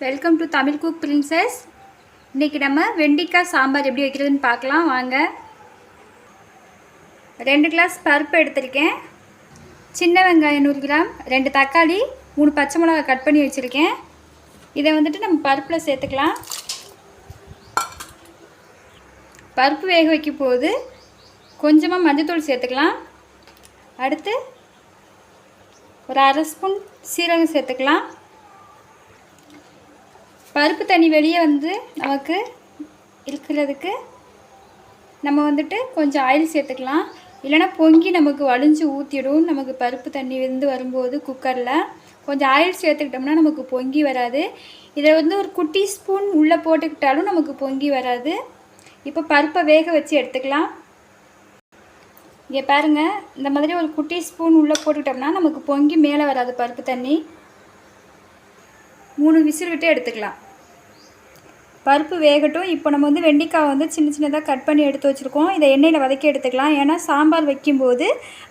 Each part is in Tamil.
Welcome to Tamil cook princess இன்றைக்கி நம்ம வெண்டிக்காய் சாம்பார் எப்படி வைக்கிறதுன்னு பார்க்கலாம். வாங்க. ரெண்டு கிளாஸ் பருப்பு எடுத்திருக்கேன். சின்ன வெங்காயம் நூறு கிராம் ரெண்டு தக்காளி மூணு பச்சை மிளகா கட் பண்ணி வச்சுருக்கேன். இதை வந்துட்டு நம்ம பருப்பில் சேர்த்துக்கலாம். பருப்பு வேக வைக்கும் போது கொஞ்சமாக மஞ்சத்தூள் சேர்த்துக்கலாம். அடுத்து ஒரு அரை ஸ்பூன் சீரகம் சேர்த்துக்கலாம். பருப்பு தண்ணி வெளியே வந்து நமக்கு இருக்கிறதுக்கு நம்ம வந்துட்டு கொஞ்சம் ஆயில் சேர்த்துக்கலாம். இல்லைன்னா பொங்கி நமக்கு வலிஞ்சு ஊற்றிடும் நமக்கு பருப்பு தண்ணி வெந்து வரும்போது குக்கரில் கொஞ்சம் ஆயில் சேர்த்துக்கிட்டோம்னா நமக்கு பொங்கி வராது. இதை வந்து ஒரு குட்டி ஸ்பூன் உள்ளே போட்டுக்கிட்டாலும் நமக்கு பொங்கி வராது. இப்போ பருப்பை வேக வச்சு எடுத்துக்கலாம். இங்கே பாருங்கள் இந்த மாதிரி ஒரு குட்டி ஸ்பூன் உள்ளே போட்டுக்கிட்டோம்னா நமக்கு பொங்கி மேலே வராது பருப்பு தண்ணி. மூணு விசில் விட்டு எடுத்துக்கலாம். பருப்பு வேகட்டும். இப்போ நம்ம வந்து வெண்டைக்காய் வந்து சின்ன சின்னதாக கட் பண்ணி எடுத்து வச்சுருக்கோம். இதை எண்ணெயில் வதக்கி எடுத்துக்கலாம். ஏன்னா சாம்பார் வைக்கும்போது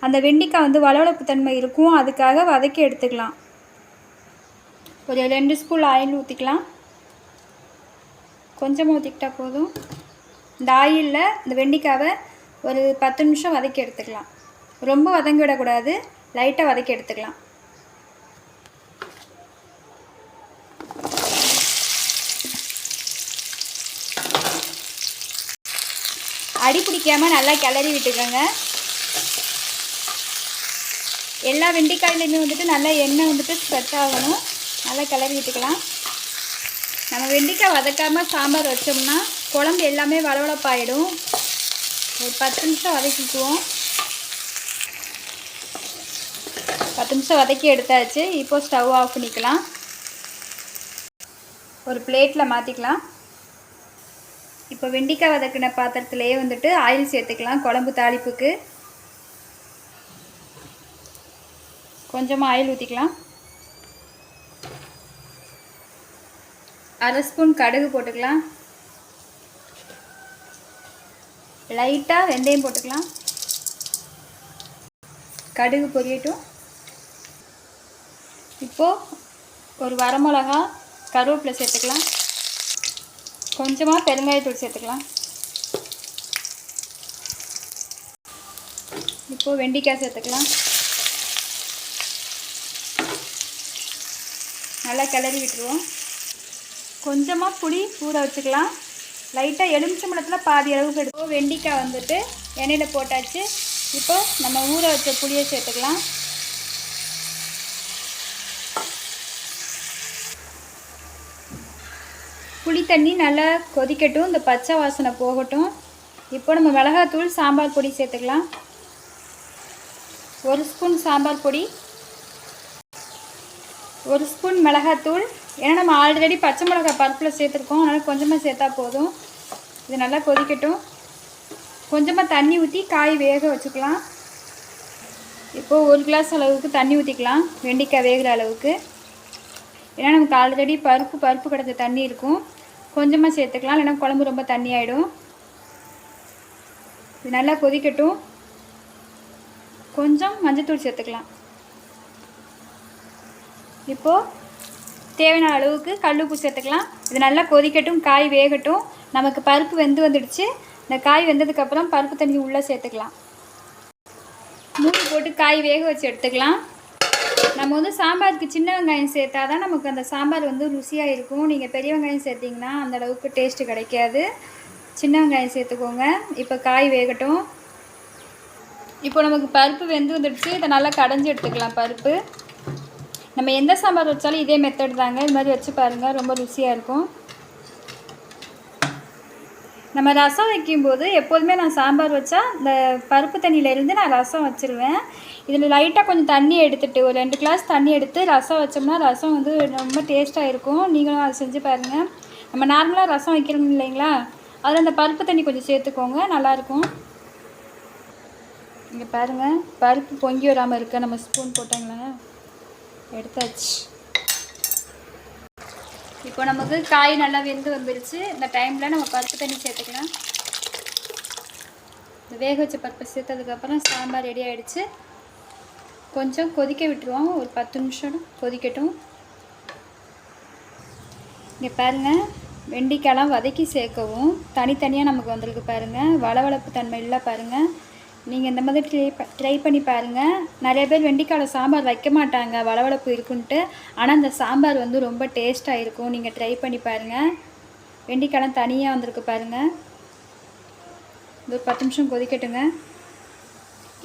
அந்த வெண்டைக்காய் வந்து வளவளப்பு தன்மை இருக்கும். அதுக்காக வதக்கி எடுத்துக்கலாம். ஒரு ரெண்டு ஸ்பூன் ஆயில் ஊற்றிக்கலாம் கொஞ்சமாக ஊற்றிக்கிட்டா போதும். இந்த ஆயிலில் இந்த வெண்டைக்காவை ஒரு பத்து நிமிஷம் வதக்கி எடுத்துக்கலாம். ரொம்ப வதங்கி விடக்கூடாது. லைட்டாக வதக்கி எடுத்துக்கலாம். அடி பிடிக்காமல் நல்லா கிளறி விட்டுக்கோங்க. எல்லா வெண்டைக்காயிலையுமே வந்துட்டு நல்லா எண்ணெய் வந்துட்டு ஸ்ப்ரெட் ஆகணும். நல்லா கிளறி விட்டுக்கலாம். நம்ம வெண்டைக்காய் வதக்காமல் சாம்பார் வச்சோம்னா குழம்பு எல்லாமே வளவளப்பாயிடும். ஒரு பத்து நிமிஷம் வதக்கிக்குவோம். பத்து நிமிஷம் வதக்கி எடுத்தாச்சு. இப்போது ஸ்டவ் ஆஃப் பண்ணிக்கலாம். ஒரு பிளேட்டில் மாற்றிக்கலாம் இப்போ வெண்டிக்காய் வதக்கின பாத்திரத்துலேயே வந்துட்டு ஆயில் சேர்த்துக்கலாம் குழம்பு தாளிப்புக்கு. கொஞ்சமாக ஆயில் ஊற்றிக்கலாம் அரை ஸ்பூன் கடுகு போட்டுக்கலாம். லைட்டாக வெந்தயம் போட்டுக்கலாம். கடுகு பொரியட்டும். இப்போது ஒரு வரமிளகா கருவேப்பிலை சேர்த்துக்கலாம். கொஞ்சமாக பெருங்காயத்தூள் சேர்த்துக்கலாம். இப்போது வெண்டிக்காய் சேர்த்துக்கலாம். நல்லா கிளறி விட்டுருவோம். கொஞ்சமாக புளி ஊற வச்சுக்கலாம். லைட்டாக எலுமிச்சம்பழத்தில் பாதி அளவுக்கு எடுப்போம் வெண்டிக்காய் வந்துட்டு எண்ணெயில் போட்டாச்சு. இப்போ நம்ம ஊற வச்ச புளியை சேர்த்துக்கலாம். புளி தண்ணி நல்லா கொதிக்கட்டும். இந்த பச்சை வாசனை போகட்டும். இப்போ நம்ம மிளகாத்தூள் சாம்பார் பொடி சேர்த்துக்கலாம். ஒரு ஸ்பூன் சாம்பார் பொடி. ஒரு ஸ்பூன் மிளகாத்தூள். ஏன்னா நம்ம ஆல்ரெடி பச்சை மிளகாய் பருப்பில் சேர்த்துருக்கோம். அதனால் கொஞ்சமாக சேர்த்தா போதும். இது நல்லா கொதிக்கட்டும். கொஞ்சமாக தண்ணி ஊற்றி காய் வேக வச்சுக்கலாம். இப்போது ஒரு கிளாஸ் அளவுக்கு தண்ணி ஊற்றிக்கலாம் வெண்டிக்காய் வேகிற அளவுக்கு. ஏன்னா நமக்கு ஆல்ரெடி பருப்பு பருப்பு கிடச்ச தண்ணி இருக்கும். கொஞ்சமாக சேர்த்துக்கலாம் இல்லைன்னா குழம்பு ரொம்ப தண்ணி ஆகிடும் இது நல்லா கொதிக்கட்டும். கொஞ்சம் மஞ்சத்தூள் சேர்த்துக்கலாம். இப்போது தேவையான அளவுக்கு கல் உப்பு சேர்த்துக்கலாம். இது நல்லா கொதிக்கட்டும் காய் வேகட்டும். நமக்கு பருப்பு வெந்து வந்துடுச்சு. இந்த காய் வெந்ததுக்கப்புறம் பருப்பு தண்ணி உள்ளே சேர்த்துக்கலாம். மூடி போட்டு காய் வேக வச்சு எடுத்துக்கலாம். நம்ம வந்து சாம்பாருக்கு சின்ன வெங்காயம் சேர்த்தா தான் நமக்கு அந்த சாம்பார் வந்து ருசியாக இருக்கும். நீங்கள் பெரிய வெங்காயம் சேர்த்திங்கன்னா அந்த அளவுக்கு டேஸ்ட்டு கிடைக்காது. சின்ன வெங்காயம் சேர்த்துக்கோங்க. இப்போ காய் வேகட்டும். இப்போ நமக்கு பருப்பு வெந்து வந்துடுச்சு. இதை நல்லா கடைஞ்சி எடுத்துக்கலாம் பருப்பு. நம்ம எந்த சாம்பார் வச்சாலும் இதே மெத்தட் தாங்க. இது மாதிரி வச்சு பாருங்கள் ரொம்ப ருசியாக இருக்கும். நம்ம ரசம் வைக்கும்போது எப்போதுமே நான் சாம்பார் வச்சா இந்த பருப்பு தண்ணியிலேருந்து நான் ரசம் வச்சுருவேன். இதில் லைட்டாக கொஞ்சம் தண்ணி எடுத்துகிட்டு ஒரு ரெண்டு கிளாஸ் தண்ணி எடுத்து ரசம் வச்சோம்னா ரசம் வந்து ரொம்ப டேஸ்ட்டாக இருக்கும். நீங்களும் அதை செஞ்சு பாருங்கள் நம்ம நார்மலாக ரசம் வைக்கிறோம் இல்லைங்களா? அதில் அந்த பருப்பு தண்ணி கொஞ்சம் சேர்த்துக்கோங்க நல்லாயிருக்கும் இங்கே பாருங்கள் பருப்பு பொங்கி வராமல் இருக்க நம்ம ஸ்பூன் போட்டாங்களே எடுத்தாச்சு. இப்போ நமக்கு காய் நல்லா வெந்து வந்துருச்சு. இந்த டைமில் நம்ம பருப்பு தண்ணி சேர்த்துக்கலாம். இந்த வேக வச்ச பருப்பு சேர்த்ததுக்கப்புறம் சாம்பார் ரெடி ஆகிடுச்சு கொஞ்சம் கொதிக்க விட்டுருவோம். ஒரு பத்து நிமிஷம் கொதிக்கட்டும். இங்கே பாருங்கள் வெண்டிக்காயெலாம் வதக்கி சேர்க்கவும் தனித்தனியாக நமக்கு வந்திருக்கு பாருங்கள் வளவளப்பு தன்மை இல்லை பாருங்கள் நீங்கள் இந்த மாதிரி ட்ரை ப ட்ரை பண்ணி பாருங்கள் நிறைய பேர் வெண்டிக்காயில் சாம்பார் வைக்க மாட்டாங்க. வளவளப்பு இருக்குன்ட்டு. ஆனால் அந்த சாம்பார் வந்து ரொம்ப டேஸ்ட்டாக இருக்கும். நீங்கள் ட்ரை பண்ணி பாருங்கள் வெண்டிக்காலம் தனியாக வந்திருக்கு பாருங்கள் இது ஒரு பத்து நிமிஷம் கொதிக்கட்டுங்க.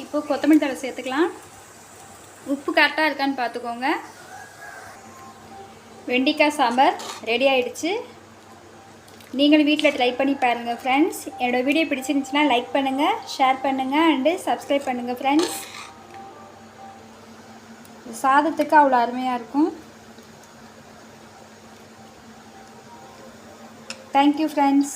இப்போது கொத்தமல்லி தழை சேர்த்துக்கலாம். உப்பு கரெக்டாக இருக்கான்னு பார்த்துக்கோங்க. வெண்டிக்காய் சாம்பார் ரெடி ஆயிடுச்சு. நீங்களும் வீட்டில் ட்ரை பண்ணி பாருங்கள் ஃப்ரெண்ட்ஸ் என்னோடய வீடியோ பிடிச்சிருந்துச்சுன்னா லைக் பண்ணுங்கள் ஷேர் பண்ணுங்கள் அண்டு சப்ஸ்கிரைப் பண்ணுங்கள் ஃப்ரெண்ட்ஸ் சாதத்துக்கு அவ்வளோ அருமையாக இருக்கும். Thank you friends